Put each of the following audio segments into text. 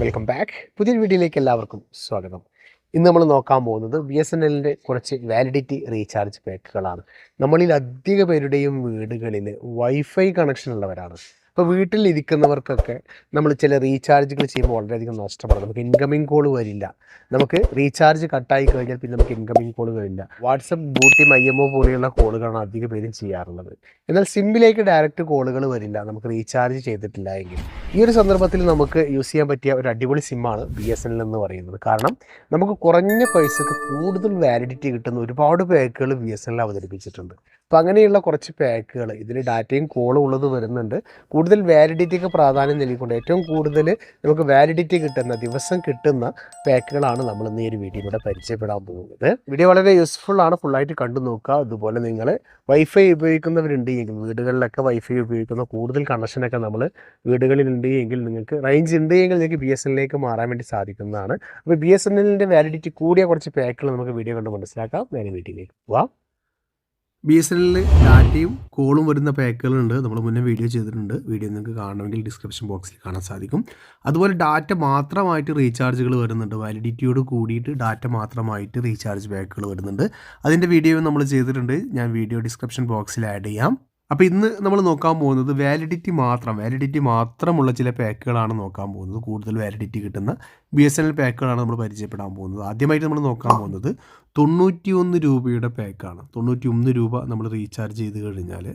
Welcome back. പുതിയൊരു വീഡിയോയിലേക്ക് എല്ലാവർക്കും സ്വാഗതം. ഇന്ന് നമ്മൾ നോക്കാൻ പോകുന്നത് ബി എസ് എൻ എല്ലിന്റെ കുറച്ച് വാലിഡിറ്റി റീചാർജ് പാക്കുകളാണ്. നമ്മളിൽ അധിക പേരുടെയും വീടുകളിൽ വൈഫൈ കണക്ഷൻ ഉള്ളവരാണ്. അപ്പോൾ വീട്ടിൽ ഇരിക്കുന്നവർക്കൊക്കെ നമ്മൾ ചില റീചാർജുകൾ ചെയ്യുമ്പോൾ വളരെയധികം നഷ്ടപ്പെടും നമുക്ക് ഇൻകമിംഗ് കോൾ വരില്ല. നമുക്ക് റീചാർജ് കട്ടായി കഴിഞ്ഞാൽ പിന്നെ നമുക്ക് ഇൻകമിംഗ് കോൾ വരില്ല. വാട്സപ്പ് ബൂട്ടി ഒ പോലെയുള്ള കോളുകളാണ് അധിക പേരും ചെയ്യാറുള്ളത്. എന്നാൽ സിമ്മിലേക്ക് ഡയറക്റ്റ് കോളുകൾ വരില്ല. നമുക്ക് റീചാർജ് ചെയ്തിട്ടില്ല എങ്കിൽ. ഈ ഒരു സന്ദർഭത്തിൽ നമുക്ക് യൂസ് ചെയ്യാൻ പറ്റിയ ഒരു അടിപൊളി സിമ്മാണ് ബി എസ് എൻ എൽ എന്ന് പറയുന്നത്. കാരണം നമുക്ക് കുറഞ്ഞ പൈസക്ക് കൂടുതൽ വാലിഡിറ്റി കിട്ടുന്ന ഒരുപാട് പാക്കുകൾ ബി എസ് എൻ എൽ അവതരിപ്പിച്ചിട്ടുണ്ട്. അപ്പോൾ അങ്ങനെയുള്ള കുറച്ച് പാക്കുകൾ ഇതിൽ ഡാറ്റയും കോളും ഉള്ളത് വരുന്നുണ്ട്. കൂടുതൽ വാലിഡിറ്റിക്ക് പ്രാധാന്യം നൽകിക്കൊണ്ട് ഏറ്റവും കൂടുതൽ നമുക്ക് വാലിഡിറ്റി കിട്ടുന്ന ദിവസം കിട്ടുന്ന പാക്കുകളാണ് നമ്മൾ ഇന്ന് ഈ ഒരു വീഡിയോയിലൂടെ പരിചയപ്പെടാൻ പോകുന്നത്. വീഡിയോ വളരെ യൂസ്ഫുൾ ആണ്. ഫുള്ളായിട്ട് കണ്ടു നോക്കുക. അതുപോലെ നിങ്ങൾ വൈഫൈ ഉപയോഗിക്കുന്നവരുണ്ട് എങ്കിൽ വീടുകളിലൊക്കെ വൈഫൈ ഉപയോഗിക്കുന്ന കൂടുതൽ കണക്ഷനൊക്കെ നമ്മൾ വീടുകളിലുണ്ട് എങ്കിൽ നിങ്ങൾക്ക് റേഞ്ച് ഉണ്ട് എങ്കിൽ നിങ്ങൾക്ക് ബി എസ് എന്നിലേക്ക് മാറാൻ വേണ്ടി സാധിക്കുന്നതാണ്. അപ്പോൾ ബി എസ് എല്ലിന്റെ വാലിഡിറ്റി കൂടിയ കുറച്ച് പാക്കുകൾ നമുക്ക് വീഡിയോ കണ്ട് മനസ്സിലാക്കാം. നേരെ വീട്ടിലേക്ക് പോവാം. ബി എസ് എല്ലിൽ ഡാറ്റയും കോളും വരുന്ന പാക്കുകളുണ്ട് നമ്മൾ മുന്നേ വീഡിയോ ചെയ്തിട്ടുണ്ട്. വീഡിയോ നിങ്ങൾക്ക് കാണണമെങ്കിൽ ഡിസ്ക്രിപ്ഷൻ ബോക്സിൽ കാണാൻ സാധിക്കും. അതുപോലെ ഡാറ്റ മാത്രമായിട്ട് റീചാർജുകൾ വരുന്നുണ്ട്. വാലിഡിറ്റിയോട് കൂടിയിട്ട് ഡാറ്റ മാത്രമായിട്ട് റീചാർജ് പാക്കുകൾ വരുന്നുണ്ട്. അതിന്റെ വീഡിയോ നമ്മൾ ചെയ്തിട്ടുണ്ട്. ഞാൻ വീഡിയോ ഡിസ്ക്രിപ്ഷൻ ബോക്സിൽ ആഡ് ചെയ്യാം. അപ്പോൾ ഇന്ന് നമ്മൾ നോക്കാൻ പോകുന്നത് വാലിഡിറ്റി മാത്രം വാലിഡിറ്റി മാത്രമുള്ള ചില പാക്കുകളാണ് നോക്കാൻ പോകുന്നത്. കൂടുതൽ വാലിഡിറ്റി കിട്ടുന്ന ബി എസ് എൻ എൽ പാക്കുകളാണ് നമ്മൾ പരിചയപ്പെടാൻ പോകുന്നത്. ആദ്യമായിട്ട് നമ്മൾ നോക്കാൻ പോകുന്നത് തൊണ്ണൂറ്റി ഒന്ന് രൂപയുടെ പാക്കാണ്. തൊണ്ണൂറ്റി ഒന്ന് രൂപ നമ്മൾ റീചാർജ് ചെയ്ത് കഴിഞ്ഞാൽ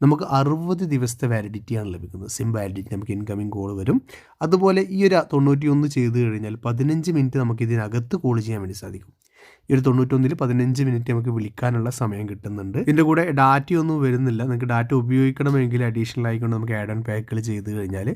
നമുക്ക് അറുപത് ദിവസത്തെ വാലിഡിറ്റിയാണ് ലഭിക്കുന്നത്. സിം വാലിഡിറ്റി നമുക്ക് ഇൻകമിങ് കോൾ വരും. അതുപോലെ ഈ ഒരു തൊണ്ണൂറ്റി ഒന്ന് ചെയ്ത് കഴിഞ്ഞാൽ പതിനഞ്ച് മിനിറ്റ് നമുക്ക് ഇതിനകത്ത് കോൾ ചെയ്യാൻ വേണ്ടി സാധിക്കും. ഈ ഒരു തൊണ്ണൂറ്റൊന്നിൽ പതിനഞ്ച് മിനിറ്റ് നമുക്ക് വിളിക്കാനുള്ള സമയം കിട്ടുന്നുണ്ട്. ഇതിന്റെ കൂടെ ഡാറ്റ ഒന്നും വരുന്നില്ല. നിങ്ങൾക്ക് ഡാറ്റ ഉപയോഗിക്കണമെങ്കിൽ അഡീഷണൽ ആയിക്കൊണ്ട് നമുക്ക് ആഡ് ഓൺ പാക്കുകൾ ചെയ്ത് കഴിഞ്ഞാൽ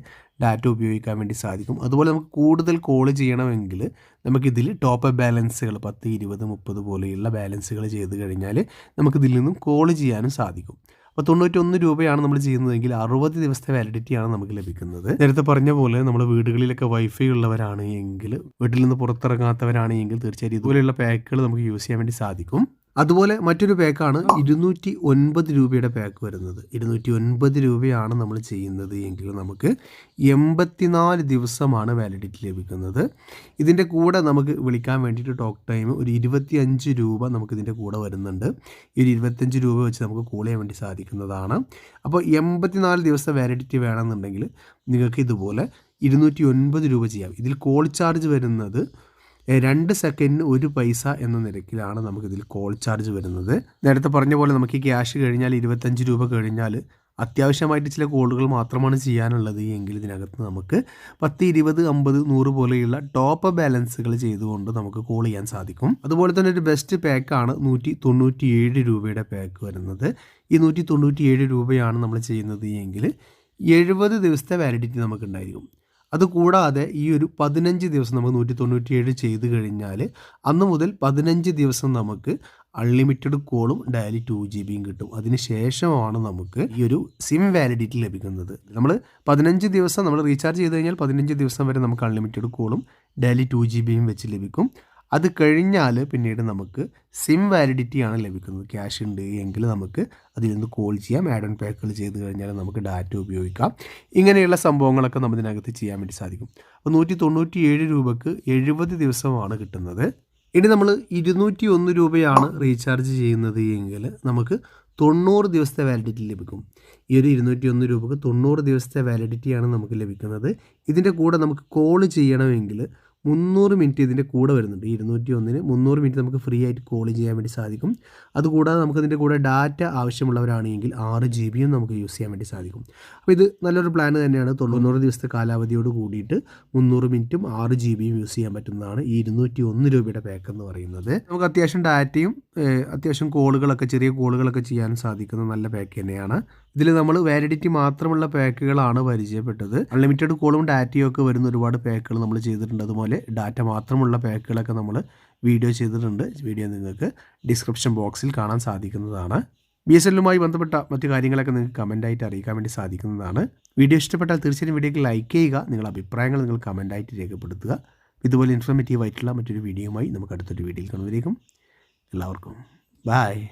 ഡാറ്റ ഉപയോഗിക്കാൻ വേണ്ടി സാധിക്കും. അതുപോലെ നമുക്ക് കൂടുതൽ കോൾ ചെയ്യണമെങ്കിൽ നമുക്കിതിൽ ടോപ്പ് അപ്പ് ബാലൻസുകൾ പത്ത് ഇരുപത് മുപ്പത് പോലെയുള്ള ബാലൻസുകൾ ചെയ്ത് കഴിഞ്ഞാൽ നമുക്കിതിൽ നിന്നും കോൾ ചെയ്യാനും സാധിക്കും. അപ്പോൾ തൊണ്ണൂറ്റൊന്ന് രൂപയാണ് നമ്മൾ ചെയ്യുന്നതെങ്കിൽ അറുപത് ദിവസത്തെ വാലിഡിറ്റിയാണ് നമുക്ക് ലഭിക്കുന്നത്. നേരത്തെ പറഞ്ഞ പോലെ നമ്മൾ വീടുകളിലൊക്കെ വൈഫൈ ഉള്ളവരാണ് എങ്കിൽ വീട്ടിൽ നിന്ന് പുറത്തിറങ്ങാത്തവരാണെങ്കിൽ എങ്കിൽ തീർച്ചയായും ഇതുപോലെയുള്ള പാക്കുകൾ നമുക്ക് യൂസ് ചെയ്യാൻ വേണ്ടി സാധിക്കും. അതുപോലെ മറ്റൊരു പാക്കാണ് ഇരുന്നൂറ്റി ഒൻപത് രൂപയുടെ പാക്ക് വരുന്നത്. ഇരുന്നൂറ്റി ഒൻപത് രൂപയാണ് നമ്മൾ ചെയ്യുന്നത് എങ്കിൽ നമുക്ക് എൺപത്തിനാല് ദിവസമാണ് വാലിഡിറ്റി ലഭിക്കുന്നത്. ഇതിന്റെ കൂടെ നമുക്ക് വിളിക്കാൻ വേണ്ടിയിട്ട് ടോക്ക് ടൈം ഒരു ഇരുപത്തി അഞ്ച് രൂപ നമുക്ക് ഇതിന്റെ കൂടെ വരുന്നുണ്ട്. ഈ ഒരു ഇരുപത്തഞ്ച് രൂപ വെച്ച് നമുക്ക് കോൾ ചെയ്യാൻ വേണ്ടി സാധിക്കുന്നതാണ്. അപ്പോൾ എൺപത്തിനാല് ദിവസം വാലിഡിറ്റി വേണമെന്നുണ്ടെങ്കിൽ നിങ്ങൾക്ക് ഇതുപോലെ ഇരുന്നൂറ്റി ഒൻപത് രൂപ ചെയ്യാം. ഇതിൽ കോൾ ചാർജ് വരുന്നത് രണ്ട് സെക്കൻഡിന് ഒരു പൈസ എന്ന നിരക്കിലാണ് നമുക്കിതിൽ കോൾ ചാർജ് വരുന്നത്. നേരത്തെ പറഞ്ഞ പോലെ നമുക്ക് ഈ ക്യാഷ് കഴിഞ്ഞാൽ ഇരുപത്തഞ്ച് രൂപ കഴിഞ്ഞാൽ അത്യാവശ്യമായിട്ട് ചില കോളുകൾ മാത്രമാണ് ചെയ്യാനുള്ളത്. എങ്കിൽ ഇതിനകത്ത് നമുക്ക് പത്ത് ഇരുപത് അമ്പത് നൂറ് പോലെയുള്ള ടോപ്പ് ബാലൻസുകൾ ചെയ്തുകൊണ്ട് നമുക്ക് കോൾ ചെയ്യാൻ സാധിക്കും. അതുപോലെ തന്നെ ഒരു ബെസ്റ്റ് പാക്കാണ് നൂറ്റി തൊണ്ണൂറ്റി ഏഴ് രൂപയുടെ പാക്ക് വരുന്നത്. ഈ നൂറ്റി തൊണ്ണൂറ്റി ഏഴ് രൂപയാണ് നമ്മൾ ചെയ്യുന്നത് എങ്കിൽ എഴുപത് ദിവസത്തെ വാലിഡിറ്റി നമുക്ക് ഉണ്ടായിരിക്കും അതുകൂടാതെ ഈ ഒരു പതിനഞ്ച് ദിവസം നമുക്ക് നൂറ്റി തൊണ്ണൂറ്റിയേഴ് ചെയ്ത് കഴിഞ്ഞാൽ അന്ന് മുതൽ പതിനഞ്ച് ദിവസം നമുക്ക് അൺലിമിറ്റഡ് കോളും ഡയലി ടു ജി ബിയും കിട്ടും. അതിന് ശേഷമാണ് നമുക്ക് ഈ ഒരു സിം വാലിഡിറ്റി ലഭിക്കുന്നത്. നമ്മൾ പതിനഞ്ച് ദിവസം നമ്മൾ റീചാർജ് ചെയ്ത് കഴിഞ്ഞാൽ പതിനഞ്ച് ദിവസം വരെ നമുക്ക് അൺലിമിറ്റഡ് കോളും ഡയലി ടു ജി ബിയും വെച്ച് ലഭിക്കും. അത് കഴിഞ്ഞാൽ പിന്നീട് നമുക്ക് സിം വാലിഡിറ്റി ആണ് ലഭിക്കുന്നത്. ക്യാഷ് ഉണ്ട് എങ്കിൽ നമുക്ക് അതിൽ നിന്ന് കോൾ ചെയ്യാം. ആഡ് ഓൺ പാക്കുകൾ ചെയ്ത് കഴിഞ്ഞാൽ നമുക്ക് ഡാറ്റ ഉപയോഗിക്കാം. ഇങ്ങനെയുള്ള സംഭവങ്ങളൊക്കെ നമ്മൾ ഇതിനകത്ത് ചെയ്യാൻ വേണ്ടി സാധിക്കും. അപ്പോൾ നൂറ്റി തൊണ്ണൂറ്റി ഏഴ് രൂപക്ക് എഴുപത് ദിവസമാണ് കിട്ടുന്നത്. ഇനി നമ്മൾ ഇരുന്നൂറ്റി ഒന്ന് രൂപയാണ് റീചാർജ് ചെയ്യുന്നത് എങ്കിൽ നമുക്ക് തൊണ്ണൂറ് ദിവസത്തെ വാലിഡിറ്റി ലഭിക്കും. ഈ ഒരു ഇരുന്നൂറ്റി ഒന്ന് രൂപക്ക് തൊണ്ണൂറ് ദിവസത്തെ വാലിഡിറ്റിയാണ് നമുക്ക് ലഭിക്കുന്നത്. ഇതിന്റെ കൂടെ നമുക്ക് കോൾ ചെയ്യണമെങ്കിൽ മുന്നൂറ് മിനിറ്റ് ഇതിന്റെ കൂടെ വരുന്നുണ്ട്. ഇരുന്നൂറ്റി ഒന്നിന് മുന്നൂറ് മിനിറ്റ് നമുക്ക് ഫ്രീ ആയിട്ട് കോൾ ചെയ്യാൻ വേണ്ടി സാധിക്കും. അതുകൂടാതെ നമുക്ക് ഇതിന്റെ കൂടെ ഡാറ്റ ആവശ്യമുള്ളവരാണെങ്കിൽ ആറ് ജി ബിയും നമുക്ക് യൂസ് ചെയ്യാൻ വേണ്ടി സാധിക്കും. അപ്പോൾ ഇത് നല്ലൊരു പ്ലാൻ തന്നെയാണ്. തൊണ്ണൂറ് ദിവസത്തെ കാലാവധിയോട് കൂടിയിട്ട് മുന്നൂറ് മിനിറ്റും ആറ് ജി ബിയും യൂസ് ചെയ്യാൻ പറ്റുന്നതാണ് ഈ ഇരുന്നൂറ്റി ഒന്ന് രൂപയുടെ പാക്ക് എന്ന് പറയുന്നത്. നമുക്ക് അത്യാവശ്യം ഡാറ്റയും അത്യാവശ്യം കോളുകളൊക്കെ ചെറിയ കോളുകളൊക്കെ ചെയ്യാൻ സാധിക്കുന്ന നല്ല പാക്ക് തന്നെയാണ്. ഇതിൽ നമ്മൾ വാലിഡിറ്റി മാത്രമുള്ള പാക്കുകളാണ് പരിചയപ്പെട്ടത്. അൺലിമിറ്റഡ് കോളും ഡാറ്റയും ഒക്കെ വരുന്ന ഒരുപാട് പാക്കുകൾ നമ്മൾ ചെയ്തിട്ടുണ്ട്. അതുപോലെ ഡാറ്റ മാത്രമുള്ള പാക്കുകളൊക്കെ നമ്മൾ വീഡിയോ ചെയ്തിട്ടുണ്ട്. വീഡിയോ നിങ്ങൾക്ക് ഡിസ്ക്രിപ്ഷൻ ബോക്സിൽ കാണാൻ സാധിക്കുന്നതാണ്. ബി എസ് എല്ലുമായി ബന്ധപ്പെട്ട മറ്റു കാര്യങ്ങളൊക്കെ നിങ്ങൾക്ക് കമന്റായിട്ട് അറിയിക്കാൻ വേണ്ടി സാധിക്കുന്നതാണ്. വീഡിയോ ഇഷ്ടപ്പെട്ടാൽ തീർച്ചയായും വീഡിയോക്ക് ലൈക്ക് ചെയ്യുക. നിങ്ങളുടെ അഭിപ്രായങ്ങൾ നിങ്ങൾ കമന്റായിട്ട് രേഖപ്പെടുത്തുക. ഇതുപോലെ ഇൻഫോർമേറ്റീവ് ആയിട്ടുള്ള മറ്റൊരു വീഡിയോയുമായി നമുക്ക് അടുത്തൊരു വീഡിയോയിൽ കാണുന്നതിലേക്കും എല്ലാവർക്കും. ബായ്